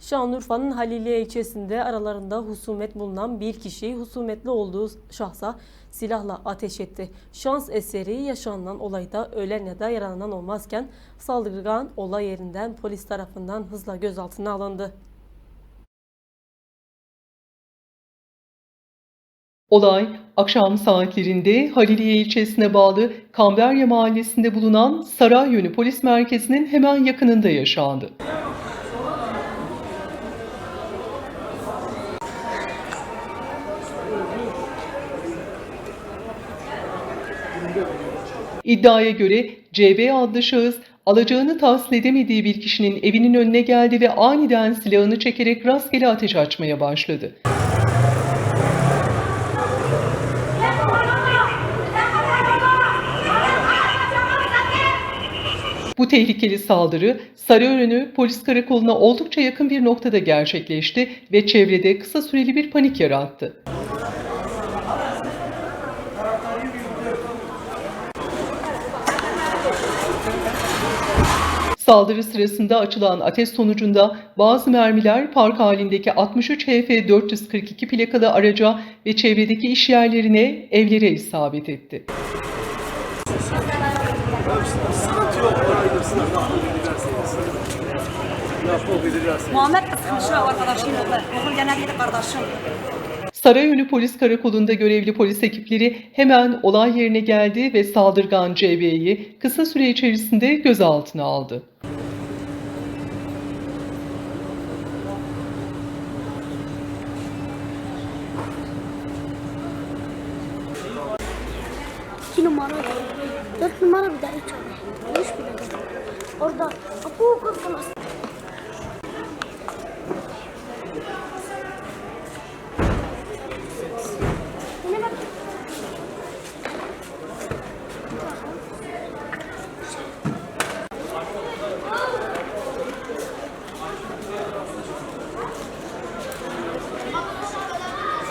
Şanlıurfa'nın Haliliye ilçesinde aralarında husumet bulunan bir kişi husumetli olduğu şahsa silahla ateş etti. Şans eseri yaşanılan olayda ölen ya da yaralanan olmazken saldırgan olay yerinden polis tarafından hızla gözaltına alındı. Olay akşam saatlerinde Haliliye ilçesine bağlı Kamberya mahallesinde bulunan Saray Yönü Polis Merkezi'nin hemen yakınında yaşandı. İddiaya göre CB adlı şahıs alacağını tahsil edemediği bir kişinin evinin önüne geldi ve aniden silahını çekerek rastgele ateş açmaya başladı. Bu tehlikeli saldırı Sarıörenü polis karakoluna oldukça yakın bir noktada gerçekleşti ve çevrede kısa süreli bir panik yarattı. Saldırı sırasında açılan ateş sonucunda bazı mermiler park halindeki 63 HF 442 plakalı araca ve çevredeki iş yerlerine, evlere isabet etti. Muhammed kıskançı arkadaşım oldu. Okul genellikle kardeşim. Sarayönü Polis Karakolu'nda görevli polis ekipleri hemen olay yerine geldi ve saldırgan CB'yi kısa süre içerisinde gözaltına aldı. İki numara, dört numara bir de üç. Üç bile değil. Orada bu kız